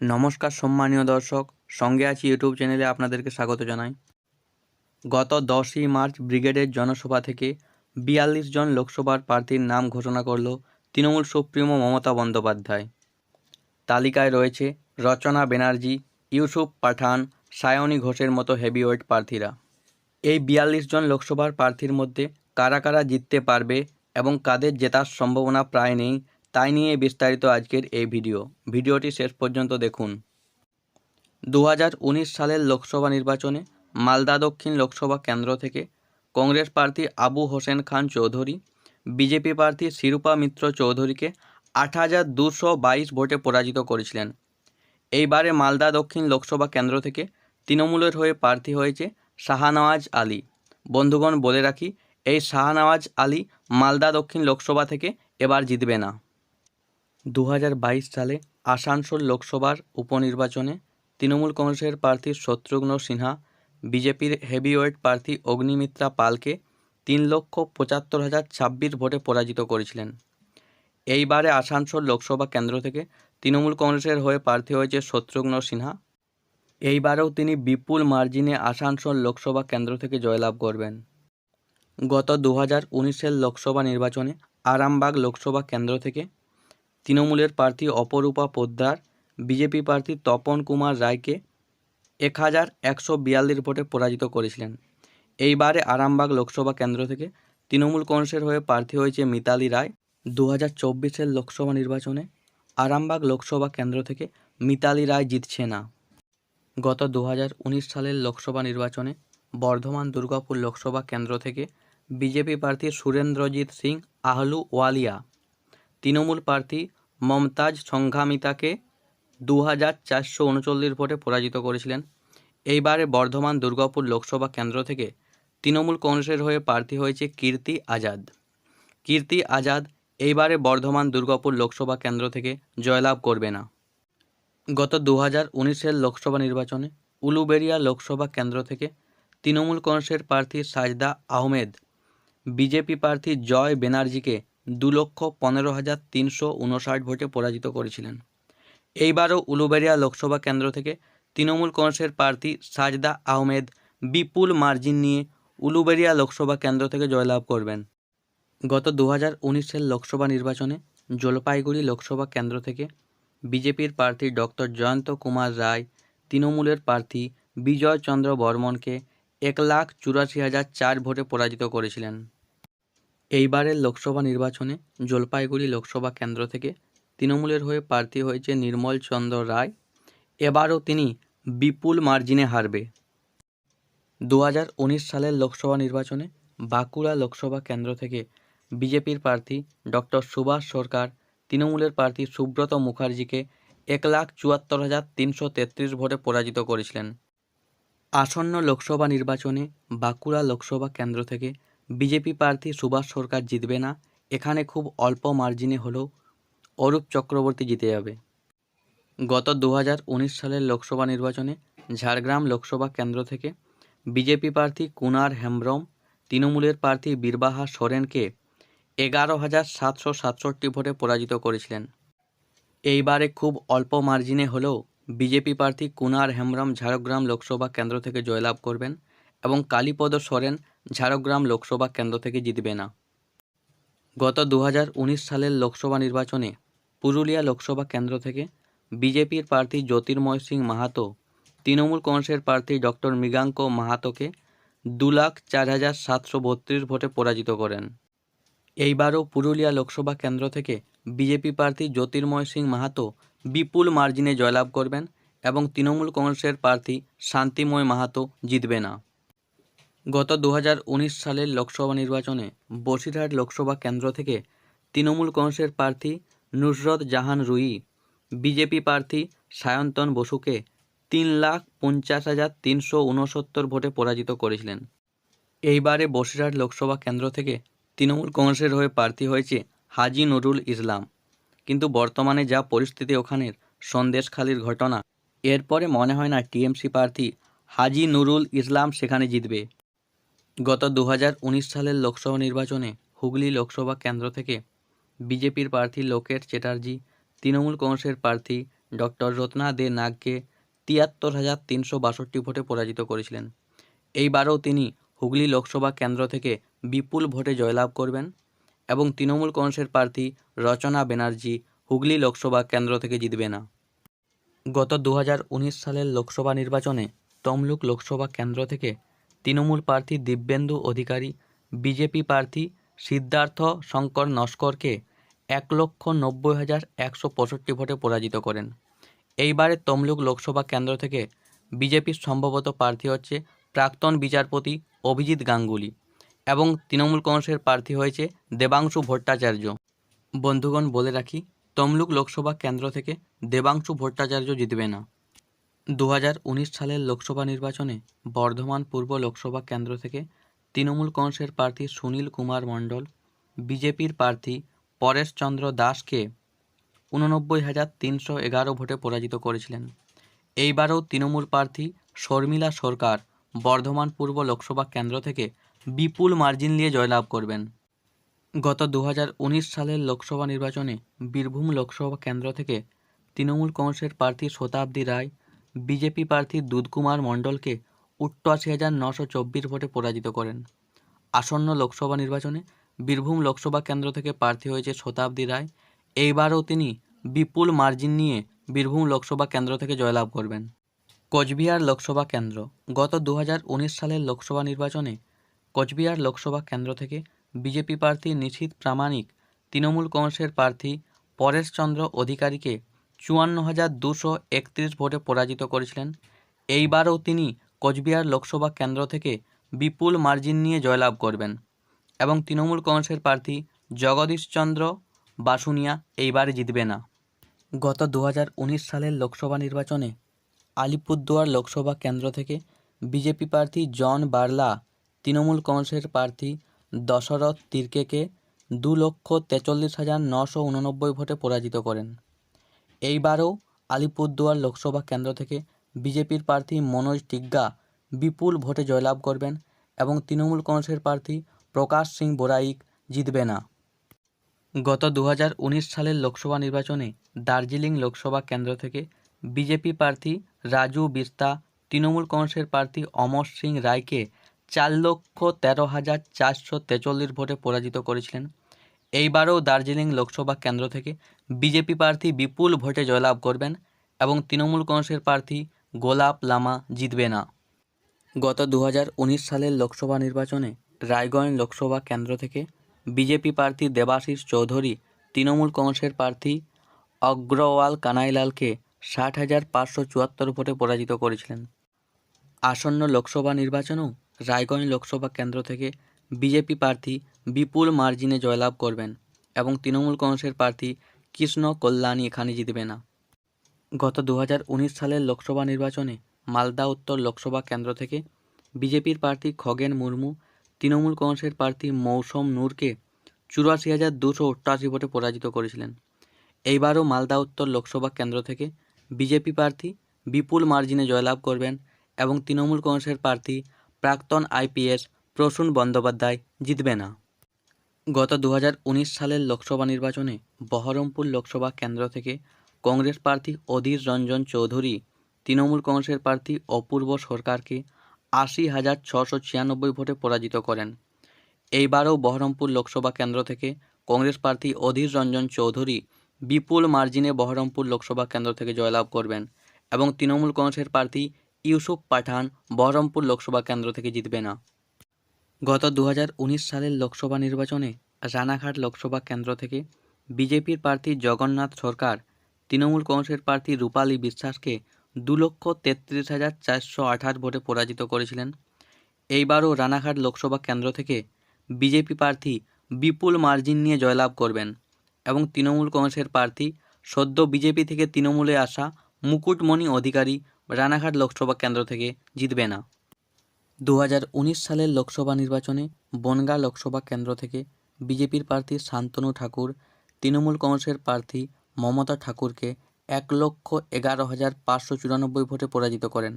নমস্কার সম্মানীয় দর্শক, সঙ্গে আছি ইউটিউব চ্যানেলে আপনাদেরকে স্বাগত জানাই। গত দশই মার্চ ব্রিগেডের জনসভা থেকে বিয়াল্লিশ জন লোকসভার প্রার্থীর নাম ঘোষণা করল তৃণমূল সুপ্রিমো মমতা বন্দ্যোপাধ্যায়। তালিকায় রয়েছে রচনা ব্যানার্জি, ইউসুফ পাঠান, সায়নী ঘোষের মতো হেভিওয়েট প্রার্থীরা। এই বিয়াল্লিশ জন লোকসভার প্রার্থীর মধ্যে কারা কারা জিততে পারবে এবং কাদের জেতার সম্ভাবনা প্রায় নেই তাই নিয়ে বিস্তারিত আজকের এই ভিডিও। ভিডিওটি শেষ পর্যন্ত দেখুন। দু হাজার উনিশ সালের লোকসভা নির্বাচনে মালদা দক্ষিণ লোকসভা কেন্দ্র থেকে কংগ্রেস প্রার্থী আবু হোসেন খান চৌধুরী, বিজেপি প্রার্থী শিরূপা মিত্র চৌধুরীকে আট হাজার দুশো বাইশ ভোটে পরাজিত করেছিলেন। এইবারে মালদা দক্ষিণ লোকসভা কেন্দ্র থেকে তৃণমূলের হয়ে প্রার্থী হয়েছে শাহানওয়াজ আলী। বন্ধুগণ, বলে রাখি, এই শাহানওয়াজ আলী মালদা দক্ষিণ লোকসভা থেকে এবার জিতবে না। দু হাজার বাইশ সালে আসানসোল লোকসভার উপনির্বাচনে তৃণমূল কংগ্রেসের প্রার্থী শত্রুঘ্ন সিনহা, বিজেপির হেভিওয়েট প্রার্থী অগ্নিমিত্রা পালকে তিন লক্ষ পঁচাত্তর হাজার ছাব্বিশ ভোটে পরাজিত করেছিলেন। এইবারে আসানসোল লোকসভা কেন্দ্র থেকে তৃণমূল কংগ্রেসের হয়ে প্রার্থী হয়েছে শত্রুঘ্ন সিনহা। এইবারেও তিনি বিপুল মার্জিনে আসানসোল লোকসভা কেন্দ্র থেকে জয়লাভ করবেন। গত দু হাজার উনিশের লোকসভা নির্বাচনে আরামবাগ লোকসভা কেন্দ্র থেকে তৃণমূলের প্রার্থী অপরূপা পোদ্দার, বিজেপি প্রার্থী তপন কুমার রায়কে এক হাজার একশো বিয়াল্লিশ ভোটে পরাজিত করেছিলেন। এইবারে আরামবাগ লোকসভা কেন্দ্র থেকে তৃণমূল কংগ্রেসের হয়ে প্রার্থী হয়েছে মিতালি রায়। দু হাজার চব্বিশের লোকসভা নির্বাচনে আরামবাগ লোকসভা কেন্দ্র থেকে মিতালি রায় জিতছে না। গত দু হাজার উনিশ সালের লোকসভা নির্বাচনে বর্ধমান দুর্গাপুর লোকসভা কেন্দ্র থেকে বিজেপি প্রার্থী সুরেন্দ্রজিৎ সিং, আহলু ওয়ালিয়া তৃণমূল প্রার্থী মমতাজ সংঘামিতাকে দু হাজার চারশো উনচল্লিশ ভোটে পরাজিত করেছিলেন। এইবারে বর্ধমান দুর্গাপুর লোকসভা কেন্দ্র থেকে তৃণমূল কংগ্রেসের হয়ে প্রার্থী হয়েছে কীর্তি আজাদ। কীর্তি আজাদ এইবারে বর্ধমান দুর্গাপুর লোকসভা কেন্দ্র থেকে জয়লাভ করবে না। গত দু হাজার উনিশের লোকসভা নির্বাচনে উলুবেড়িয়া লোকসভা কেন্দ্র থেকে তৃণমূল কংগ্রেসের প্রার্থী সাজদা আহমেদ, বিজেপি প্রার্থী জয় ব্যানার্জিকে দু লক্ষ পনেরো হাজার তিনশো উনষাট ভোটে পরাজিত করেছিলেন। এইবারও উলুবেড়িয়া লোকসভা কেন্দ্র থেকে তৃণমূল কংগ্রেসের প্রার্থী সাজদা আহমেদ বিপুল মার্জিন নিয়ে উলুবেড়িয়া লোকসভা কেন্দ্র থেকে জয়লাভ করবেন। গত দু হাজার উনিশের লোকসভা নির্বাচনে জলপাইগুড়ি লোকসভা কেন্দ্র থেকে বিজেপির প্রার্থী ডক্টর জয়ন্ত কুমার রায়, তৃণমূলের প্রার্থী বিজয় চন্দ্র বর্মনকে এক লাখ চুরাশি হাজার চার ভোটে পরাজিত করেছিলেন। এইবারের লোকসভা নির্বাচনে জলপাইগুড়ি লোকসভা কেন্দ্র থেকে তৃণমূলের হয়ে প্রার্থী হয়েছে নির্মল চন্দ্র রায়। এবারও তিনি বিপুল মার্জিনে হারবে। দু হাজার উনিশ সালের লোকসভা নির্বাচনে বাঁকুড়া লোকসভা কেন্দ্র থেকে বিজেপির প্রার্থী ডক্টর সুভাষ সরকার, তৃণমূলের প্রার্থী সুব্রত মুখার্জিকে এক লাখ চুয়াত্তর হাজার তিনশো তেত্রিশ ভোটে পরাজিত করেছিলেন। আসন্ন লোকসভা নির্বাচনে বাঁকুড়া লোকসভা কেন্দ্র থেকে বিজেপি প্রার্থী সুভাষ সরকার জিতবে না, এখানে খুব অল্প মার্জিনে হলেও অরূপ চক্রবর্তী জিতে যাবে। গত দু হাজার উনিশ সালের লোকসভা নির্বাচনে ঝাড়গ্রাম লোকসভা কেন্দ্র থেকে বিজেপি প্রার্থী কুনার হেমব্রম, তৃণমূলের প্রার্থী বীরবাহা সোরেনকে এগারো হাজার সাতশো সাতষট্টি ভোটে পরাজিত করেছিলেন। এইবারে খুব অল্প মার্জিনে হলেও বিজেপি প্রার্থী কুনার হেমব্রম ঝাড়গ্রাম লোকসভা কেন্দ্র থেকে জয়লাভ করবেন। এবং কালীপদ সোরেন ঝাড়গ্রাম লোকসভা কেন্দ্র থেকে জিতবে না। গত দু হাজার উনিশ সালের লোকসভা নির্বাচনে পুরুলিয়া লোকসভা কেন্দ্র থেকে বিজেপির প্রার্থী জ্যোতির্ময় সিং মাহাতো, তৃণমূল কংগ্রেসের প্রার্থী ডক্টর মৃগাঙ্ক মাহাতোকে দু লাখ চার হাজার সাতশো বত্রিশ ভোটে পরাজিত করেন। এইবারও পুরুলিয়া লোকসভা কেন্দ্র থেকে বিজেপি প্রার্থী জ্যোতির্ময় সিং মাহাতো বিপুল মার্জিনে জয়লাভ করবেন এবং তৃণমূল কংগ্রেসের প্রার্থী শান্তিময় মাহাতো জিতবে না। গত দু হাজার উনিশ সালের লোকসভা নির্বাচনে বসিরহাট লোকসভা কেন্দ্র থেকে তৃণমূল কংগ্রেসের প্রার্থী নুসরত জাহান রুই, বিজেপি প্রার্থী সায়ন্তন বসুকে তিন লাখ পঞ্চাশ হাজার তিনশো উনসত্তর ভোটে পরাজিত করেছিলেন। এইবারে বসিরহাট লোকসভা কেন্দ্র থেকে তৃণমূল কংগ্রেসের হয়ে প্রার্থী হয়েছে হাজি নুরুল ইসলাম। কিন্তু বর্তমানে যা পরিস্থিতি ওখানের সন্দেশখালির ঘটনা, এরপরে মনে হয় না টিএমসি প্রার্থী হাজি নুরুল ইসলাম সেখানে জিতবে। গত দু হাজার উনিশ সালের লোকসভা নির্বাচনে হুগলি লোকসভা কেন্দ্র থেকে বিজেপির প্রার্থী লোকেট চ্যাটার্জি, তৃণমূল কংগ্রেসের প্রার্থী ডক্টর রত্না দে নাগকে তিয়াত্তর হাজার তিনশো বাষট্টি ভোটে পরাজিত করেছিলেন। এইবারও তিনি হুগলি লোকসভা কেন্দ্র থেকে বিপুল ভোটে জয়লাভ করবেন এবং তৃণমূল কংগ্রেসের প্রার্থী রচনা ব্যানার্জি হুগলি লোকসভা কেন্দ্র থেকে জিতবে না। গত দু হাজার উনিশ সালের লোকসভা নির্বাচনে তমলুক লোকসভা কেন্দ্র থেকে তৃণমূল প্রার্থী দিব্যেন্দু অধিকারী, বিজেপি প্রার্থী সিদ্ধার্থ শঙ্কর নস্করকে এক লক্ষ নব্বই হাজার একশো পঁয়ষট্টি ভোটে পরাজিত করেন। এইবারে তমলুক লোকসভা কেন্দ্র থেকে বিজেপির সম্ভবত প্রার্থী হচ্ছে প্রাক্তন বিচারপতি অভিজিৎ গাঙ্গুলি এবং তৃণমূল কংগ্রেসের প্রার্থী হয়েছে দেবাংশু ভট্টাচার্য। বন্ধুগণ, বলে রাখি, তমলুক লোকসভা কেন্দ্র থেকে দেবাংশু ভট্টাচার্য জিতবে না। দু হাজার উনিশ সালের লোকসভা নির্বাচনে বর্ধমান পূর্ব লোকসভা কেন্দ্র থেকে তৃণমূল কংগ্রেসের প্রার্থী সুনীল কুমার মণ্ডল, বিজেপির প্রার্থী পরেশচন্দ্র দাসকে উননব্বই হাজার তিনশো এগারো ভোটে পরাজিত করেছিলেন। এইবারও তৃণমূল প্রার্থী শর্মিলা সরকার বর্ধমান পূর্ব লোকসভা কেন্দ্র থেকে বিপুল মার্জিন নিয়ে জয়লাভ করবেন। গত দুহাজার উনিশ সালের লোকসভা নির্বাচনে বীরভূম লোকসভা কেন্দ্র থেকে তৃণমূল কংগ্রেসের প্রার্থী শতাব্দী রায় বিজেপি প্রার্থী দুধকুমার মণ্ডলকে অষ্টআশি হাজার নশো চব্বিশ ভোটে পরাজিত করেন। আসন্ন লোকসভা নির্বাচনে বীরভূম লোকসভা কেন্দ্র থেকে প্রার্থী হয়েছে শতাব্দী রায়। এইবারও তিনি বিপুল মার্জিন নিয়ে বীরভূম লোকসভা কেন্দ্র থেকে জয়লাভ করবেন। কোচবিহার লোকসভা কেন্দ্র। গত দু হাজার উনিশ সালের লোকসভা নির্বাচনে কোচবিহার লোকসভা কেন্দ্র থেকে বিজেপি প্রার্থী নিশীথ প্রামাণিক, তৃণমূল কংগ্রেসের প্রার্থী পরেশচন্দ্র অধিকারীকে চুয়ান্ন হাজার দুশো একত্রিশ ভোটে পরাজিত করেছিলেন। এইবারও তিনি কোচবিহার লোকসভা কেন্দ্র থেকে বিপুল মার্জিন নিয়ে জয়লাভ করবেন এবং তৃণমূল কংগ্রেসের প্রার্থী জগদীশচন্দ্র বাসুনিয়া এইবারে জিতবে না। গত দু হাজার উনিশ সালের লোকসভা নির্বাচনে আলিপুরদুয়ার লোকসভা কেন্দ্র থেকে বিজেপি প্রার্থী জন বার্লা, তৃণমূল কংগ্রেসের প্রার্থী দশরথ তির্কেকে দু লক্ষ তেচল্লিশ হাজার নশো উননব্বই ভোটে পরাজিত করেন। এইবারও আলিপুরদুয়ার লোকসভা কেন্দ্র থেকে বিজেপির প্রার্থী মনোজ টিগ্গা বিপুল ভোটে জয়লাভ করবেন এবং তৃণমূল কংগ্রেসের প্রার্থী প্রকাশ সিং বোরাইক জিতবে না। গত দু হাজার উনিশ সালের লোকসভা নির্বাচনে দার্জিলিং লোকসভা কেন্দ্র থেকে বিজেপি প্রার্থী রাজু বিস্তা তৃণমূল কংগ্রেসের প্রার্থী অমর সিং রায়কে চার লক্ষ তেরো হাজার চারশো তেচল্লিশ ভোটে পরাজিত করেছিলেন। এইবারও দার্জিলিং লোকসভা কেন্দ্র থেকে বিজেপি প্রার্থী বিপুল ভোটে জয়লাভ করবেন এবং তৃণমূল কংগ্রেসের প্রার্থী গোলাপ লামা জিতবে না। গত দু হাজার উনিশ সালের লোকসভা নির্বাচনে রায়গঞ্জ লোকসভা কেন্দ্র থেকে বিজেপি প্রার্থী দেবাশিস চৌধুরী, তৃণমূল কংগ্রেসের প্রার্থী অগ্রওয়াল কানাইলালকে ষাট হাজার পাঁচশো চুয়াত্তর ভোটে পরাজিত করেছিলেন। আসন্ন লোকসভা নির্বাচনেও রায়গঞ্জ লোকসভা কেন্দ্র থেকে বিজেপি প্রার্থী বিপুল মার্জিনে জয়লাভ করবেন এবং তৃণমূল কংগ্রেসের প্রার্থী কৃষ্ণ কল্যাণী এখানে জিতবে না। গত দু হাজার উনিশ সালের লোকসভা নির্বাচনে মালদা উত্তর লোকসভা কেন্দ্র থেকে বিজেপির প্রার্থী খগেন মুর্মু, তৃণমূল কংগ্রেসের প্রার্থী মৌসম নূরকে চুরাশি হাজার দুশো অষ্টআশি ভোটে পরাজিত করেছিলেন। এইবারও মালদা উত্তর লোকসভা কেন্দ্র থেকে বিজেপি প্রার্থী বিপুল মার্জিনে জয়লাভ করবেন এবং তৃণমূল কংগ্রেসের প্রার্থী প্রাক্তন আইপিএস প্রসূন বন্দ্যোপাধ্যায় জিতবে না। গত দু হাজার উনিশ সালের লোকসভা নির্বাচনে বহরমপুর লোকসভা কেন্দ্র থেকে কংগ্রেস প্রার্থী অধীর রঞ্জন চৌধুরী, তৃণমূল কংগ্রেসের প্রার্থী অপূর্ব সরকারকে আশি হাজার ছশো ছিয়ানব্বই ভোটে পরাজিত করেন। এইবারও বহরমপুর লোকসভা কেন্দ্র থেকে কংগ্রেস প্রার্থী অধীর রঞ্জন চৌধুরী বিপুল মার্জিনে বহরমপুর লোকসভা কেন্দ্র থেকে জয়লাভ করবেন এবং তৃণমূল কংগ্রেসের প্রার্থী ইউসুফ পাঠান বহরমপুর লোকসভা কেন্দ্র থেকে জিতবে না। গত দু হাজার উনিশ সালের লোকসভা নির্বাচনে রানাঘাট লোকসভা কেন্দ্র থেকে বিজেপির প্রার্থী জগন্নাথ সরকার, তৃণমূল কংগ্রেসের প্রার্থী রূপালী বিশ্বাসকে দু লক্ষ তেত্রিশ হাজার চারশো আঠাশ ভোটে পরাজিত করেছিলেন। এইবারও রানাঘাট লোকসভা কেন্দ্র থেকে বিজেপি প্রার্থী বিপুল মার্জিন নিয়ে জয়লাভ করবেন এবং তৃণমূল কংগ্রেসের প্রার্থী সদ্য বিজেপি থেকে তৃণমূলে আসা মুকুটমণি অধিকারী রানাঘাট লোকসভা কেন্দ্র থেকে জিতবে না। দু হাজার উনিশ সালের লোকসভা নির্বাচনে বনগাঁ লোকসভা কেন্দ্র থেকে বিজেপির প্রার্থী শান্তনু ঠাকুর, তৃণমূল কংগ্রেসের প্রার্থী মমতা ঠাকুরকে এক লক্ষ এগারো হাজার পাঁচশো চুরানব্বই ভোটে পরাজিত করেন।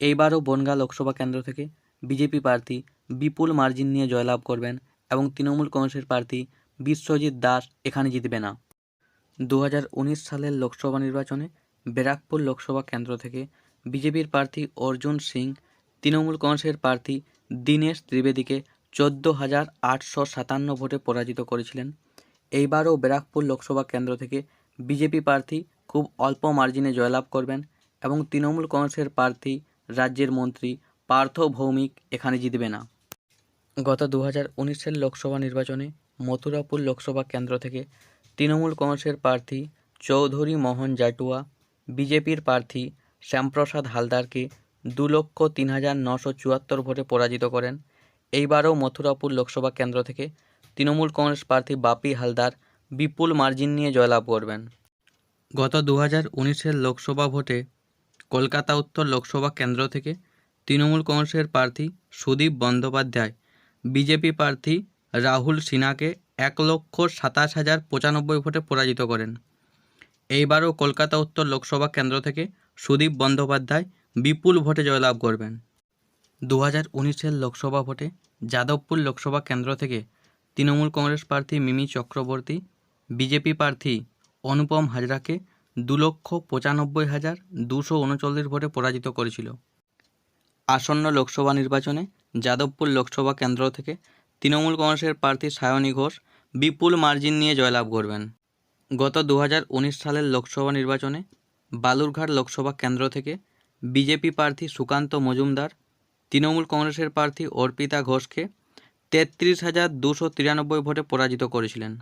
এইবারও বনগাঁ লোকসভা কেন্দ্র থেকে বিজেপি প্রার্থী বিপুল মার্জিন নিয়ে জয়লাভ করবেন এবং তৃণমূল কংগ্রেসের প্রার্থী বিশ্বজিৎ দাস এখানে জিতবে না। দু হাজার উনিশ সালের লোকসভা নির্বাচনে ব্যারাকপুর লোকসভা কেন্দ্র থেকে বিজেপির প্রার্থী অর্জুন সিং তৃণমূল কংগ্রেসের প্রার্থী দীনেশ ত্রিবেদীকে চোদ্দ হাজার আটশো সাতান্ন ভোটে পরাজিত করেছিলেন। এইবারও ব্যারাকপুর লোকসভা কেন্দ্র থেকে বিজেপি প্রার্থী খুব অল্প মার্জিনে জয়লাভ করবেন এবং তৃণমূল কংগ্রেসের প্রার্থী রাজ্যের মন্ত্রী পার্থ ভৌমিক এখানে জিতবে না। গত দু হাজার উনিশের লোকসভা নির্বাচনে মথুরাপুর লোকসভা কেন্দ্র থেকে তৃণমূল কংগ্রেসের প্রার্থী চৌধুরী মোহন জাটুয়া, বিজেপির প্রার্থী শ্যামপ্রসাদ হালদারকে দু লক্ষ তিন হাজার নশো চুয়াত্তর ভোটে পরাজিত করেন। এইবারও মথুরাপুর লোকসভা কেন্দ্র থেকে তৃণমূল কংগ্রেস প্রার্থী বাপি হালদার বিপুল মার্জিন নিয়ে জয়লাভ করবেন। গত দু হাজার উনিশের লোকসভা ভোটে কলকাতা উত্তর লোকসভা কেন্দ্র থেকে তৃণমূল কংগ্রেসের প্রার্থী সুদীপ বন্দ্যোপাধ্যায়, বিজেপি প্রার্থী রাহুল সিনহাকে এক লক্ষ সাতাশ হাজার পঁচানব্বই ভোটে পরাজিত করেন। এইবারও কলকাতা উত্তর লোকসভা কেন্দ্র থেকে সুদীপ বন্দ্যোপাধ্যায় বিপুল ভোটে জয়লাভ করবেন। দু হাজার উনিশের লোকসভা ভোটে যাদবপুর লোকসভা কেন্দ্র থেকে তৃণমূল কংগ্রেস প্রার্থী মিমি চক্রবর্তী, বিজেপি প্রার্থী অনুপম হাজরাকে দু লক্ষ পঁচানব্বই হাজার দুশো উনচল্লিশ ভোটে পরাজিত করেছিল। আসন্ন লোকসভা নির্বাচনে যাদবপুর লোকসভা কেন্দ্র থেকে তৃণমূল কংগ্রেসের প্রার্থী সায়নী ঘোষ বিপুল মার্জিন নিয়ে জয়লাভ করবেন। গত দু হাজার উনিশ সালের লোকসভা নির্বাচনে বালুরঘাট লোকসভা কেন্দ্র থেকে বিজেপি প্রার্থী সুকান্ত মজুমদার, তৃণমূল কংগ্রেসের প্রার্থী অর্পিতা ঘোষকে তেত্রিশ হাজার দুশো তিরানব্বই ভোটে পরাজিত করেছিলেন।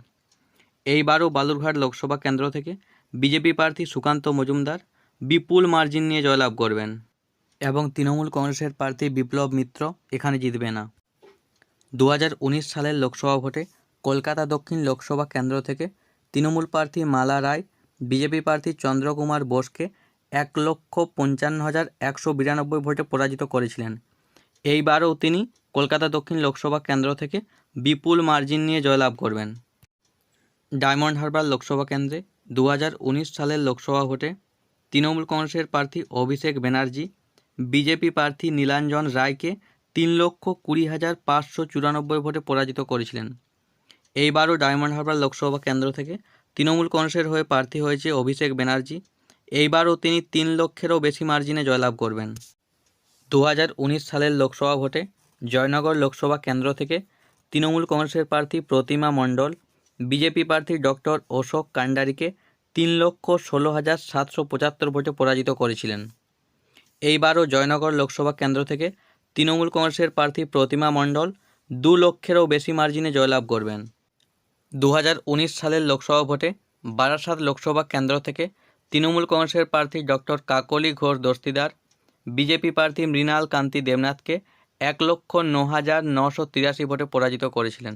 এইবারও বালুরঘাট লোকসভা কেন্দ্র থেকে বিজেপি প্রার্থী সুকান্ত মজুমদার বিপুল মার্জিন নিয়ে জয়লাভ করবেন এবং তৃণমূল কংগ্রেসের প্রার্থী বিপ্লব মিত্র এখানে জিতবে না। দু হাজার উনিশ সালের লোকসভা ভোটে কলকাতা দক্ষিণ লোকসভা কেন্দ্র থেকে তৃণমূল প্রার্থী মালা রায়, বিজেপি প্রার্থী চন্দ্রকুমার বোসকে এক লক্ষ পঞ্চান্ন হাজার একশো বিরানব্বই ভোটে পরাজিত করেছিলেন। এইবারও তিনি কলকাতা দক্ষিণ লোকসভা কেন্দ্র থেকে বিপুল মার্জিন নিয়ে জয়লাভ করবেন। ডায়মন্ড হারবার লোকসভা কেন্দ্রে দু হাজার উনিশ সালের লোকসভা ভোটে তৃণমূল কংগ্রেসের প্রার্থী অভিষেক ব্যানার্জি, বিজেপি প্রার্থী নীলাঞ্জন রায়কে তিন লক্ষ কুড়ি হাজার পাঁচশো চুরানব্বই ভোটে পরাজিত করেছিলেন। এইবারও ডায়মন্ড হারবার লোকসভা কেন্দ্র থেকে তৃণমূল কংগ্রেসের হয়ে প্রার্থী হয়েছে অভিষেক ব্যানার্জি এইবারও তিনি তিন লক্ষেরও বেশি মার্জিনে জয়লাভ করবেন। দু হাজার উনিশ সালের লোকসভা ভোটে জয়নগর লোকসভা কেন্দ্র থেকে তৃণমূল কংগ্রেসের প্রার্থী প্রতিমা মণ্ডল, বিজেপি প্রার্থী ডক্টর অশোক কান্ডারিকে তিন লক্ষ ষোলো হাজার সাতশো পঁচাত্তর ভোটে পরাজিত করেছিলেন। এইবারও জয়নগর লোকসভা কেন্দ্র থেকে তৃণমূল কংগ্রেসের প্রার্থী প্রতিমা মণ্ডল দু লক্ষেরও বেশি মার্জিনে জয়লাভ করবেন। দু হাজার উনিশ সালের লোকসভা ভোটে বারাসাত লোকসভা কেন্দ্র থেকে তৃণমূল কংগ্রেসের প্রার্থী ডক্টর কাকলি ঘোষ দস্তিদার, বিজেপি প্রার্থী মৃণাল কান্তি দেবনাথকে এক লক্ষ ন হাজার নশো তিরাশি ভোটে পরাজিত করেছিলেন।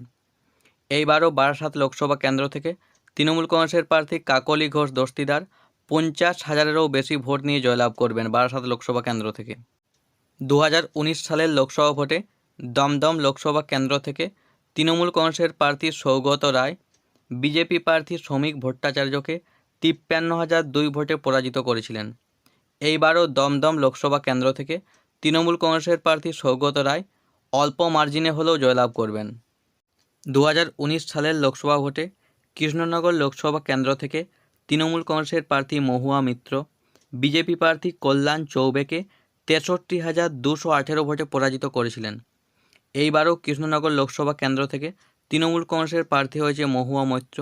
এইবারও বারাসাত লোকসভা কেন্দ্র থেকে তৃণমূল কংগ্রেসের প্রার্থী কাকলি ঘোষ দস্তিদার পঞ্চাশ হাজারেরও বেশি ভোট নিয়ে জয়লাভ করবেন বারাসাত লোকসভা কেন্দ্র থেকে। দু হাজার উনিশ সালের লোকসভা ভোটে দমদম লোকসভা কেন্দ্র থেকে তৃণমূল কংগ্রেসের প্রার্থী সৌগত রায়, বিজেপি প্রার্থী শ্রমিক ভট্টাচার্যকে তিপ্পান্ন হাজার দুই ভোটে পরাজিত করেছিলেন। এইবারও দমদম লোকসভা কেন্দ্র থেকে তৃণমূল কংগ্রেসের প্রার্থী সৌগত রায় অল্প মার্জিনে হলেও জয়লাভ করবেন। দু হাজার উনিশ সালের লোকসভা ভোটে কৃষ্ণনগর লোকসভা কেন্দ্র থেকে তৃণমূল কংগ্রেসের প্রার্থী মহুয়া মিত্র, বিজেপি প্রার্থী কল্যাণ চৌবেকে তেষট্টি হাজার দুশো আঠেরো ভোটে পরাজিত করেছিলেন। এইবারও কৃষ্ণনগর লোকসভা কেন্দ্র থেকে তৃণমূল কংগ্রেসের প্রার্থী হয়েছে মহুয়া মৈত্র।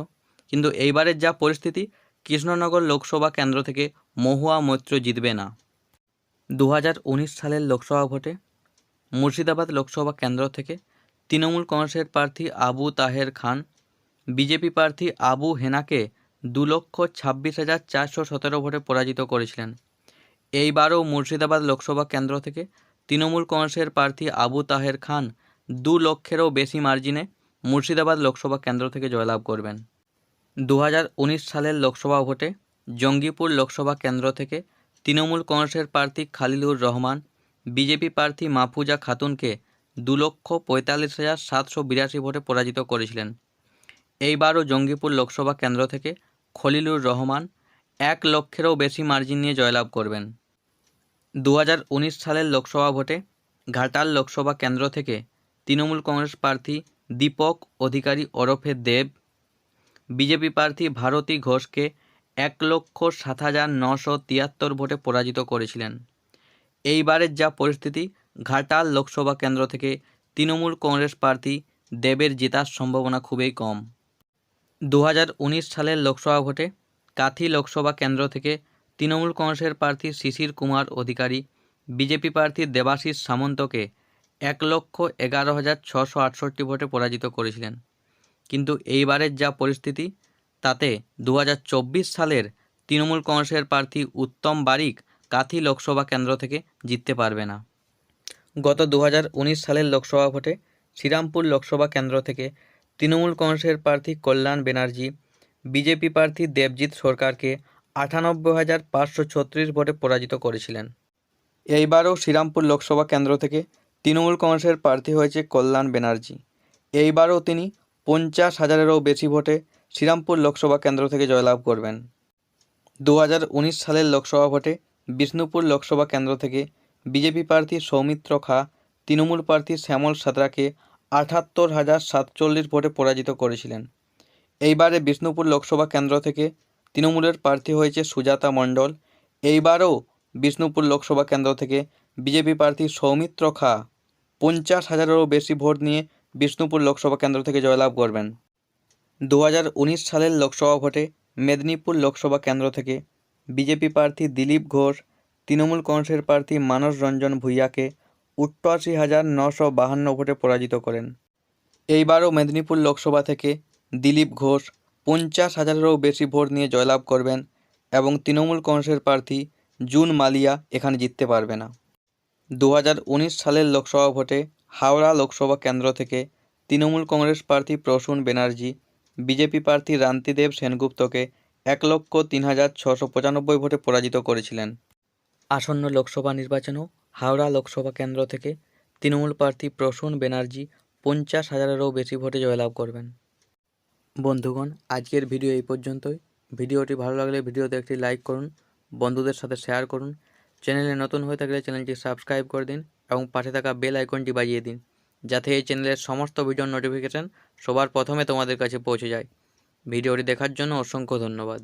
কিন্তু এইবারের যা পরিস্থিতি কৃষ্ণনগর লোকসভা কেন্দ্র থেকে মহুয়া মৈত্র জিতবে না। দু হাজার উনিশ সালের লোকসভা ভোটে মুর্শিদাবাদ লোকসভা কেন্দ্র থেকে তৃণমূল কংগ্রেসের প্রার্থী আবু তাহের খান, বিজেপি প্রার্থী আবু হেনাকে দু লক্ষ ছাব্বিশ হাজার চারশো সতেরো ভোটে পরাজিত করেছিলেন। এইবারও মুর্শিদাবাদ লোকসভা কেন্দ্র থেকে তৃণমূল কংগ্রেসের প্রার্থী আবু তাহের খান দু লক্ষেরও বেশি মার্জিনে মুর্শিদাবাদ লোকসভা কেন্দ্র থেকে জয়লাভ করবেন। দু হাজার উনিশ সালের লোকসভা ভোটে জঙ্গিপুর লোকসভা কেন্দ্র থেকে তৃণমূল কংগ্রেসের প্রার্থী খালিলুর রহমান, বিজেপি প্রার্থী মাহফুজা খাতুনকে দু লক্ষ পঁয়তাল্লিশ হাজার সাতশো বিরাশি ভোটে পরাজিত করেছিলেন। এইবারও জঙ্গিপুর লোকসভা কেন্দ্র থেকে খলিলুর রহমান এক লক্ষেরও বেশি মার্জিন নিয়ে জয়লাভ করবেন। দু উনিশ সালের লোকসভা ভোটে ঘাটাল লোকসভা কেন্দ্র থেকে তৃণমূল কংগ্রেস প্রার্থী দীপক অধিকারী ওরফে দেব বিজেপি প্রার্থী ভারতী ঘোষকে এক লক্ষ সাত হাজার নশো তিয়াত্তর ভোটে পরাজিত করেছিলেন। এইবারের যা পরিস্থিতি, ঘাটাল লোকসভা কেন্দ্র থেকে তৃণমূল কংগ্রেস প্রার্থী দেবের জেতার সম্ভাবনা খুবই কম। দু হাজার উনিশ সালের লোকসভা ভোটে কাথি লোকসভা কেন্দ্র থেকে তৃণমূল কংগ্রেসের প্রার্থী শিশির কুমার অধিকারী, বিজেপি প্রার্থী দেবাশিস সামন্তকে এক লক্ষ এগারো হাজার ছশো আটষট্টি ভোটে পরাজিত করেছিলেন। কিন্তু এইবারের যা পরিস্থিতি, তাতে দু হাজার চব্বিশ সালের তৃণমূল কংগ্রেসের প্রার্থী উত্তম বারিক কাথি লোকসভা কেন্দ্র থেকে জিততে পারবে না। গত দু হাজার উনিশ সালের লোকসভা ভোটে শ্রীরামপুর লোকসভা কেন্দ্র থেকে তৃণমূল কংগ্রেসের প্রার্থী কল্যাণ ব্যানার্জি বিজেপি প্রার্থী দেবজিৎ সরকারকে আটানব্বই হাজার পাঁচশো ছত্রিশ ভোটে পরাজিত করেছিলেন। এইবারও শ্রীরামপুর লোকসভা কেন্দ্র থেকে তৃণমূল কংগ্রেসের প্রার্থী হয়েছে কল্যাণ ব্যানার্জি এইবারও তিনি পঞ্চাশ হাজারেরও বেশি ভোটে শ্রীরামপুর লোকসভা কেন্দ্র থেকে জয়লাভ করবেন। দু হাজার উনিশ সালের লোকসভা ভোটে বিষ্ণুপুর লোকসভা কেন্দ্র থেকে বিজেপি প্রার্থী সৌমিত্র খা, তৃণমূল প্রার্থী শ্যামল সাঁতরাকে আটাত্তর হাজার সাতচল্লিশ ভোটে পরাজিত করেছিলেন। এইবারে বিষ্ণুপুর লোকসভা কেন্দ্র থেকে তৃণমূলের প্রার্থী হয়েছে সুজাতা মণ্ডল। এইবারও বিষ্ণুপুর লোকসভা কেন্দ্র থেকে বিজেপি প্রার্থী সৌমিত্র খা পঞ্চাশ হাজারেরও বেশি ভোট নিয়ে বিষ্ণুপুর লোকসভা কেন্দ্র থেকে জয়লাভ করবেন। দু হাজার উনিশ সালের লোকসভা ভোটে মেদিনীপুর লোকসভা কেন্দ্র থেকে বিজেপি প্রার্থী দিলীপ ঘোষ, তৃণমূল কংগ্রেসের প্রার্থী মানস রঞ্জন ভূঁইয়াকে অষ্টআশি হাজার নশো বাহান্ন ভোটে পরাজিত করেন। এইবারও মেদিনীপুর লোকসভা থেকে দিলীপ ঘোষ পঞ্চাশ হাজারেরও বেশি ভোট নিয়ে জয়লাভ করবেন এবং তৃণমূল কংগ্রেসের প্রার্থী জুন মালিয়া এখানে জিততে পারবে না। দু হাজার উনিশ সালের লোকসভা ভোটে হাওড়া লোকসভা কেন্দ্র থেকে তৃণমূল কংগ্রেস প্রার্থী প্রসূন ব্যানার্জি বিজেপি প্রার্থী রান্তিদেব সেনগুপ্তকে এক লক্ষ তিন হাজার ছশো পঁচানব্বই ভোটে পরাজিত করেছিলেন। আসন্ন লোকসভা নির্বাচনেও হাওড়া লোকসভা কেন্দ্র থেকে তৃণমূল প্রার্থী প্রসূন ব্যানার্জি পঞ্চাশ হাজারেরও বেশি ভোটে জয়লাভ করবেন। বন্ধুগণ, আজকের ভিডিও এই পর্যন্তই। ভিডিওটি ভালো লাগলে ভিডিওতে একটি লাইক করুন, বন্ধুদের সাথে শেয়ার করুন। চ্যানেলে নতুন হয়ে থাকলে চ্যানেলটি সাবস্ক্রাইব করে দিন। এবং পাশে থাকা বেল আইকনটি বাজিয়ে দিন, যাতে এই চ্যানেলের সমস্ত ভিডিও নোটিফিকেশান সবার প্রথমে তোমাদের কাছে পৌঁছে যায়। ভিডিওটি দেখার জন্য অসংখ্য ধন্যবাদ।